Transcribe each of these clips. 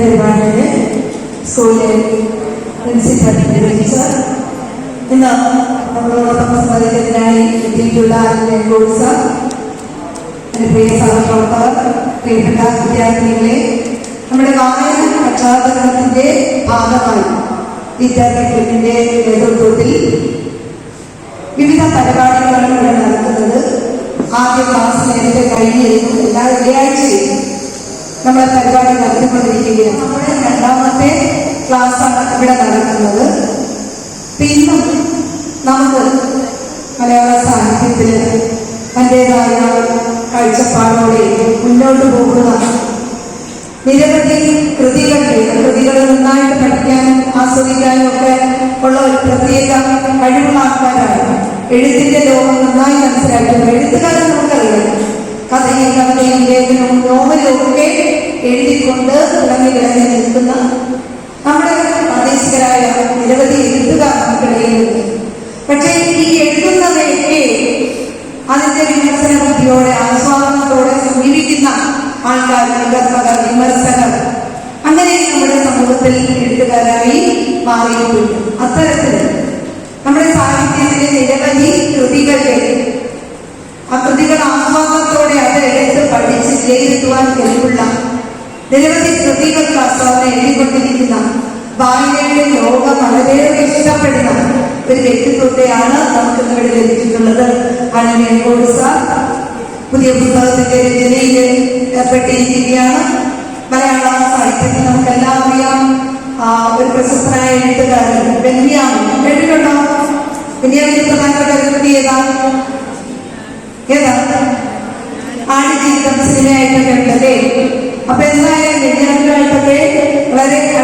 പരിപാടിയുടെ സ്കൂളിലെ principal teacher. ഇന്ന് നമ്മളോടൊപ്പം സംബന്ധിക്കുന്നതിനായി എത്തിയിട്ടുള്ള കോഴ്സ്? എന്റെ പ്രിയ സഹപ്രവർത്തകർ പ്രിയപ്പെട്ട വിദ്യാർത്ഥികളെ നമ്മുടെ വായന പശ്ചാത്തലത്തിന്റെ ഭാഗമായി വിദ്യാർത്ഥികളുടെ നേതൃത്വത്തിൽ വിവിധ പരിപാടികളാണ് ഇവിടെ നടക്കുന്നത്. ആദ്യ ക്ലാസ് നേരത്തെ കഴിഞ്ഞിരുന്നു. എല്ലാ വെള്ളിയാഴ്ചയും നമ്മൾ പരിപാടി നടത്തിക്കൊണ്ടിരിക്കുകയാണ്. നമ്മുടെ രണ്ടാമത്തെ ക്ലാസ്സാണ് ഇവിടെ നടക്കുന്നത്. പിന്നും നമുക്ക് മലയാള സാഹിത്യത്തിൽ തന്റെതായ കാഴ്ചപ്പാടോടെ മുന്നോട്ട് പോകുന്ന നിരവധി കൃതികളുടെ കൃതികൾ നന്നായിട്ട് പഠിക്കാനും ആസ്വദിക്കാനും ഒക്കെ ഉള്ള ഒരു പ്രത്യേക കഴിവുള്ള ആൾക്കാരാണ്. എഴുത്തിന്റെ ലോകം നന്നായി മനസ്സിലാക്കുന്നത് എഴുത്തുകാരെ നമുക്കറിയാം. കഥയും കവിതയും ലേഖനവും നോവലും ഒക്കെ എഴുതിക്കൊണ്ട് ഇളങ്ങി ഇളങ്ങി നിൽക്കുന്ന നമ്മുടെ പ്രാദേശികരായ നിരവധി എഴുത്തുകാർ നമുക്കിടയിലുണ്ട് പക്ഷേ ഈ എഴുതുന്നവയൊക്കെ അതിന്റെ വിമർശന ബുദ്ധിയോടെ ആസ്വാദനത്തോടെ സമീപിക്കുന്ന ആൾക്കാർ വികർമ്മകർ വിമർശകർ അങ്ങനെ നമ്മുടെ സമൂഹത്തിൽ എഴുത്തുകാരായി മാറിയിട്ടുണ്ട് അത്തരത്തിൽ നമ്മുടെ സാഹിത്യത്തിലെ നിരവധി കൃതികളുടെ ആ കൃതികൾ ആസ്വാദനത്തോടെ അത് എടുത്ത് പഠിച്ച് വിലയിരുത്തുവാൻ കഴിവുള്ള നിരവധി കൃതികൾ ആസ്വാദനം എഴുതിക്കൊണ്ടിരിക്കുന്ന വായനയുടെ ലോകം വളരെയേറെ ഇഷ്ടപ്പെടുന്ന ഒരു വ്യക്തിത്വത്തെയാണ് നമുക്ക് ഇവിടെ ലഭിച്ചിട്ടുള്ളത് അനന്യ സാർ? പുതിയ പുസ്തകത്തിന്റെ രചനയിൽ ഏർപ്പെട്ടിരിക്കുകയാണ്. മലയാള സാഹിത്യത്തിൽ നമുക്കെല്ലാം അറിയാം. ഒരു പ്രശസ്തനായ എഴുത്തുകാരൻ ബെന്യാമിൻ. കേട്ടിട്ടുണ്ടോ? ബെന്യാമിന്റെ പ്രധാനപ്പെട്ട ഒരു കൃതി ഏതാ? ഏതാ? ആടുജീവിതം സിനിമയായിട്ടൊക്കെ ഉണ്ടല്ലേ? അപ്പൊ വളരെ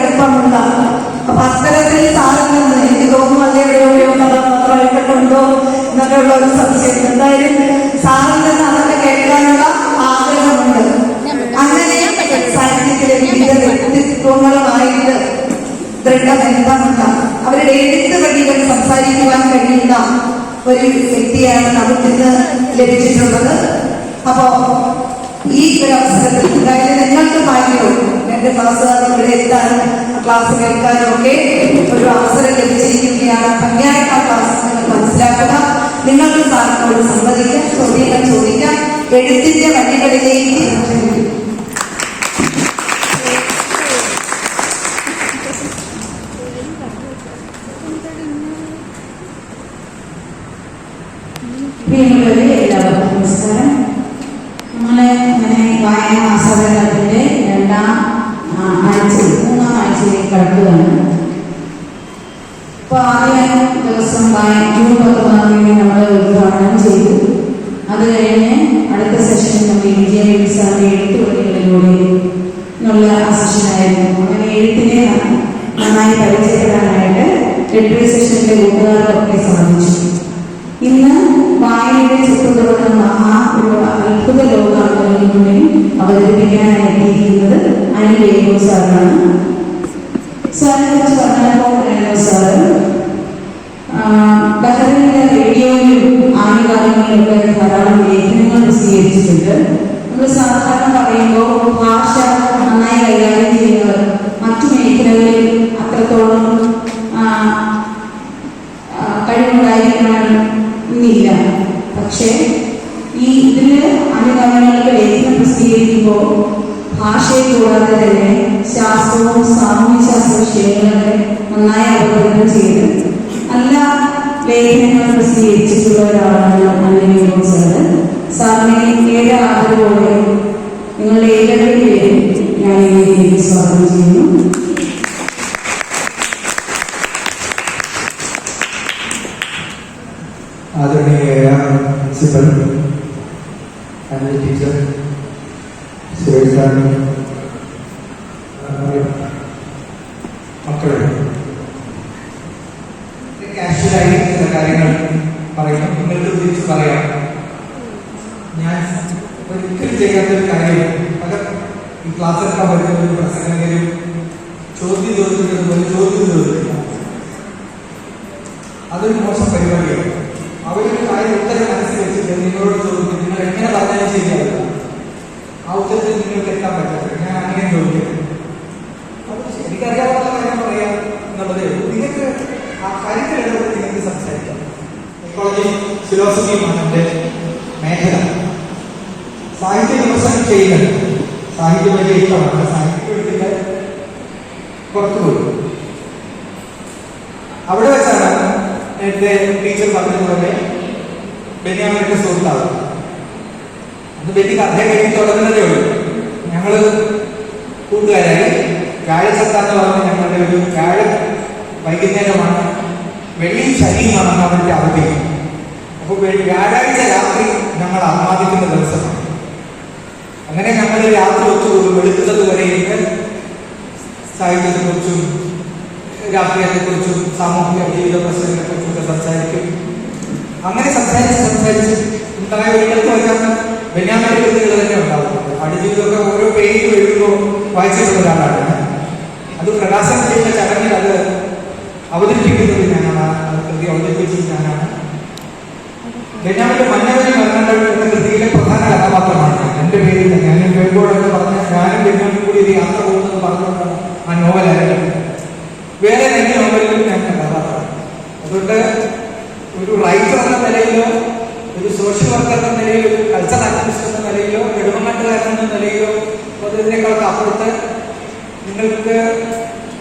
അടുപ്പമുള്ള അപ്പൊ അത്തരത്തിൽ നിന്ന് എനിക്ക് തോന്നുന്നു അത് എവിടെയോ മാത്രമായിട്ടുണ്ടോ എന്നൊക്കെ ഉള്ള ഒരു സംശയം. എന്തായാലും സാറിൽ നിന്ന് അതൊക്കെ കേൾക്കാനുള്ള ആഗ്രഹമുണ്ട്. അങ്ങനെ സാഹിത്യത്തിലെ വിവിധ വ്യക്തിത്വങ്ങളുമായിട്ട് ദൃഢബന്ധമുള്ള അവരുടെ എഴുത്ത് വഴികൾ സംസാരിക്കുവാൻ കഴിയുന്ന ഒരു വ്യക്തിയാണ് നമുക്കിന്ന് ലഭിച്ചിട്ടുള്ളത്. ക്ലാസ് കേൾക്കാനും ഒരു അവസരം ലഭിച്ചിരിക്കുകയാണ്. പങ്കാളിത്ത ക്ലാസ് നിങ്ങൾ മനസ്സിലാക്കുക നിങ്ങൾക്ക് സാറിനോട് സംവദിക്കാം ചോദ്യങ്ങൾ ചോദിക്കാം. എഴുത്തിന്റെ വഴികളിലേക്ക് ദിവസം ജൂൺ പത്തൊമ്പതാം തീയതി നമ്മൾ ഉദ്ഘാടനം ചെയ്തു. അത് കഴിഞ്ഞ് അടുത്ത സെഷൻ നമ്മൾ ഇന്ത്യ എക്സാമിന്റെ എഴുത്ത് വഴികളിലൂടെ എന്നുള്ള സെഷനായിരുന്നു അങ്ങനെ എഴുത്തിനെ നന്നായി പരിചയപ്പെടാനായിട്ട് ലിറ്ററി സെഷനിലെ കൂട്ടുകാർക്കൊക്കെ സാധിച്ചു. ഇന്ന് വായനയുടെ ചുറ്റുതുറന്ന മഹാ അത്ഭുത ലോകാന്തരങ്ങളിലൂടെ അവതരിപ്പിക്കാനായി എത്തിയിരിക്കുന്നത് അനിൽ വേഗോ സാറാണ് സാറിനെ പ്രസിദ്ധീകരിച്ചിട്ടുണ്ട് നമ്മൾ സാധാരണ പറയുമ്പോൾ ഭാഷ നന്നായി കൈകാര്യം ചെയ്യുന്നവർ മറ്റു മേഖലകളിൽ അത്രത്തോളം കഴിവുണ്ടായിരിക്കണമെന്നില്ല പക്ഷേ ഈ ഇതിന് അനുഗമനങ്ങൾക്ക് ലേഖനം പ്രസിദ്ധീകരിക്കുമ്പോൾ ഭാഷയെ കൂടാതെ തന്നെ ശാസ്ത്രവും സാമൂഹ്യശാസ്ത്ര വിഷയങ്ങളൊക്കെ നന്നായി അവലോകനം ചെയ്ത് നല്ല ലേഖനങ്ങൾ പ്രസിദ്ധീകരിച്ചിട്ടുള്ള ഒരാളാണ് അന്വേഷണം സാറ്. സാറിനെ ഏറെ ആദരവോടെ നിങ്ങളുടെ ഏവരുടെ പേരിൽ ഞാൻ ഈ വേദിയിലേക്ക് സ്വാഗതം ചെയ്യുന്നു. ആദരണീയയായ principal Anil teacher Suresh sir മക്കളെ. കാഷ്വലായി ചില കാര്യങ്ങൾ പറയുന്നു. നിങ്ങൾക്ക് തിരിച്ച് പറയാം. ഞാൻ ഒരിക്കലും ചെയ്യാത്തൊരു കാര്യം അത് ഈ ക്ലാസ് എടുക്കാൻ പറ്റുന്ന ഒരു പ്രസംഗകരും ചോദ്യം ചോദിക്കുന്നത് ചോദ്യം ചോദിക്കില്ല അതൊരു മോശം പരിപാടിയാണ്. അവരൊരു കാര്യം ഉത്തരം മനസ്സിൽ വെച്ചിട്ട് നിങ്ങളോട് ചോദിക്കും നിങ്ങൾ എങ്ങനെ പറഞ്ഞാലും ശരിയാവില്ല. ആ ഉത്തരത്തിൽ നിങ്ങൾക്ക് എത്താൻ പറ്റില്ല. ഞാൻ അങ്ങനെ ചോദിക്കും. എനിക്കറിയാവുന്ന കാര്യം പറയാം എന്നുള്ളതേ നിങ്ങൾക്ക് ആ കാര്യത്തിൽ ഇടപെട്ട് നിങ്ങൾക്ക് സംസാരിക്കാം. സൈക്കോളജി ഫിലോസഫിയുമാണ് എന്റെ മേഖല. സാഹിത്യ വിമർശനം ചെയ്യുന്നത്. സാഹിത്യ വലിയ ഇഷ്ടമാണ്. സാഹിത്യ വീട്ടിലെ പുറത്തു അവിടെ വെച്ചാണ് നേരത്തെ ടീച്ചർ പറഞ്ഞതുപോലെ ബെന്യാമിന്റെ സുഹൃത്താണ് അത് ബെന്നി കഥ കഴിഞ്ഞ് തുടങ്ങുന്നതേ ഉള്ളൂ. ഞങ്ങൾ കൂട്ടുകാരായി. വ്യാഴസത്ത എന്ന് പറഞ്ഞ ഞങ്ങളുടെ ഒരു വ്യാഴ വൈകുന്നേരമാണ്. വെള്ളി ശനിയുമാണ് അവരുടെ അവധി. അപ്പോൾ വ്യാഴാഴ്ച രാത്രി ഞങ്ങൾ ആഹ്ലാദിക്കുന്ന ദിവസമാണ്. അങ്ങനെ ഞങ്ങൾ രാത്രി ഒത്തുകൂടും. ഇരുന്ന് സാഹിത്യത്തെക്കുറിച്ചും രാഷ്ട്രീയത്തെക്കുറിച്ചും സാമൂഹിക ജീവിത പ്രശ്നങ്ങളെക്കുറിച്ചും സംസാരിക്കും. അങ്ങനെ സംസാരിച്ച് സംസാരിച്ച് ഉണ്ടായ ഒരിടത്ത് വെച്ചാൽ ബെന്യാമിന്റെ കൃതികൾ തന്നെ ഓരോ പേജ് എഴുതുമ്പോൾ വായിച്ചിട്ടുള്ള ഒരാളാണ് അത് പ്രകാശനം ചെയ്യുന്ന ചടങ്ങിൽ അത് അവതരിപ്പിക്കുന്നത് ഞാനാണ്. കൃതി അവതരിപ്പിച്ചത് ഞാനാണ്. ഒരു യാത്ര പോകുന്നത് പറഞ്ഞുകൊണ്ടാണ് ആ നോവൽ ആരംഭിക്കുന്നത് വേറെ രണ്ട് നോവലിലും ഞാൻ കഥാപാത്രമാണ് അതുകൊണ്ട് ഒരു റൈറ്റർ എന്ന നിലയിലോ ഒരു സോഷ്യൽ വർക്കർ എന്ന നിലയിലോ ഒരു കൾച്ചർ ആക്ടിവിസ്റ്റ് എന്ന നിലയിലോ നെടുമങ്ങാട്ടുകാരൻ എന്ന നിലയിലോ അതിനേക്കാളൊക്കെ അപ്പുറത്ത് നിങ്ങൾക്ക്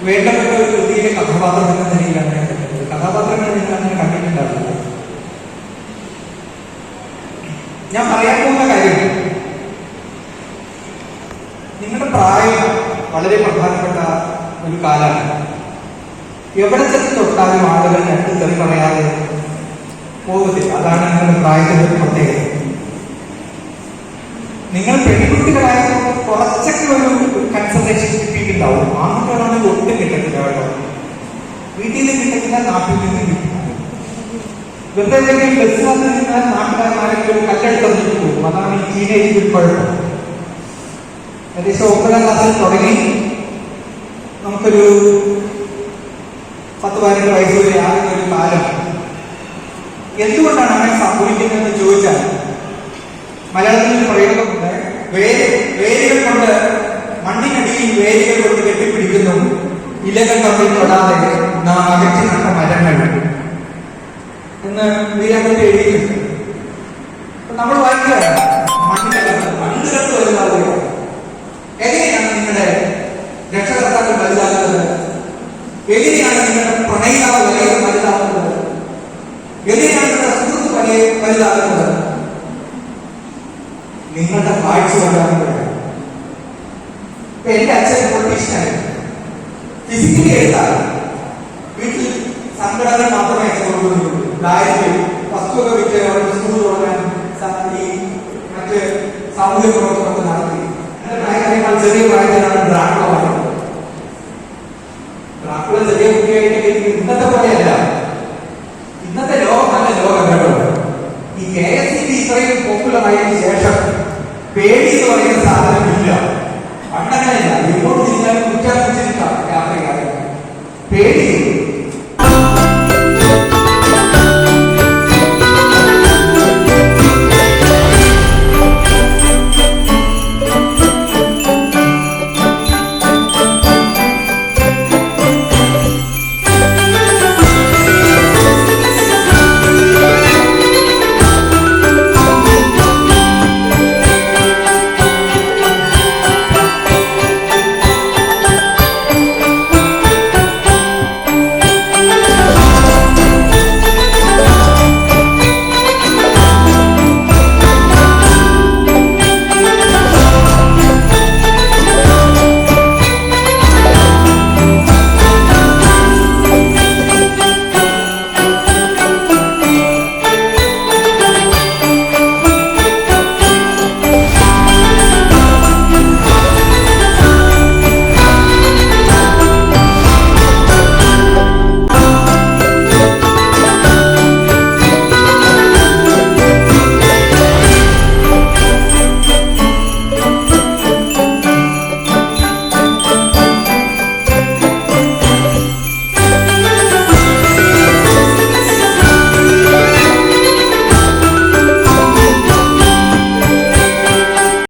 വേണ്ടപ്പെട്ട ഒരു കൃതിയിലെ കഥാപാത്രം എന്ന നിലയിലാണ് ഞാൻ കണ്ടത്. കഥാപാത്രങ്ങൾ നിങ്ങൾ അങ്ങനെ കണ്ടിട്ടുണ്ടാവില്ല. ഞാൻ പറയാൻ പോകുന്ന കാര്യം നിങ്ങളുടെ പ്രായം വളരെ പ്രധാനപ്പെട്ട ഒരു കാലമാണ് എവിടെ ചെന്ന് തൊട്ടാലും ആളുകൾ രണ്ട് തെറി പറയാതെ പോകത്തില്ല. അതാണ് നിങ്ങളുടെ പ്രായത്തിന്റെ പ്രത്യേകത. നിങ്ങൾ പെൺകുട്ടികളായപ്പോൾ കുറച്ചൊക്കെ ഒരു കൺസൾട്ടേഷൻ കിട്ടിയിട്ടുണ്ടാവും ആൺകുട്ടികളാണെങ്കിൽ ഒട്ടും കിട്ടത്തില്ല കേട്ടോ. വീട്ടിൽ കിട്ടത്തില്ല നാട്ടിൽ നിന്ന് കിട്ടില്ല വെറുതെ ബസ് വന്ന് ഒമ്പതാം തുടങ്ങി നമുക്കൊരു പത്ത് പതിനഞ്ച് വയസ്സ് വരെ ആകുന്ന ഒരു കാലം. എന്തുകൊണ്ടാണ് അങ്ങനെ സംഭവിക്കുന്നതെന്ന് ചോദിച്ചാൽ മലയാളത്തിൽ പ്രയോഗമുണ്ട്. വേര് വേരുകൾ കൊണ്ട് മണ്ണിനടിയിൽ വേരുകൾ കൊണ്ട് കെട്ടിപ്പിടിക്കുന്നു. ഇലകൾ തമ്മിൽ തൊടാതെ നാം എങ്ങനെയാണ് നിങ്ങളുടെ പ്രണയിതാവ് വലിയ വലുതാക്കുന്നത്? എങ്ങനെയാണ് നിങ്ങളുടെ സുഹൃത്ത് വലിയ വലുതാക്കുന്നത്? നിങ്ങളുടെ കാഴ്ച ഇപ്പൊ എന്റെ അച്ഛൻ പൊളിറ്റീഷ്യനായിരുന്നു ഫിസിക്കലി എഴുതാറ് വീട്ടിൽ സംഘടന മാത്രമേ ചോറുള്ളൂ ദാരിദ്ര്യം വസ്തുവൊക്കെ വിറ്റ് അവരുടെ സ്കൂൾ തുടങ്ങാൻ മറ്റ് സാമൂഹ്യ പ്രവർത്തനമൊക്കെ നടത്തി. എന്റെ പ്രായക്കാരെക്കാൾ ചെറിയ പ്രായത്തിലാണ് ഡ്രാക്കുള വായിക്കുന്നത് ഡ്രാക്കുള ചെറിയ കുട്ടിയായിട്ട് ഇന്നത്തെ പോലെയല്ല ഇന്നത്തെ ലോകം നല്ല ലോകം കേട്ടോ ഈ കെ എസ് ഇ ബി ഇത്രയും പോപ്പുലറായതിനു ശേഷം പേടി എന്ന് പറയുന്ന സാധനം ഇല്ല. പണ്ടങ്ങനെയല്ല. എങ്ങോട്ട് തിരിഞ്ഞാലും കുറ്റാൻ വെച്ചിരിക്കാം രാത്രി കാലം പേടി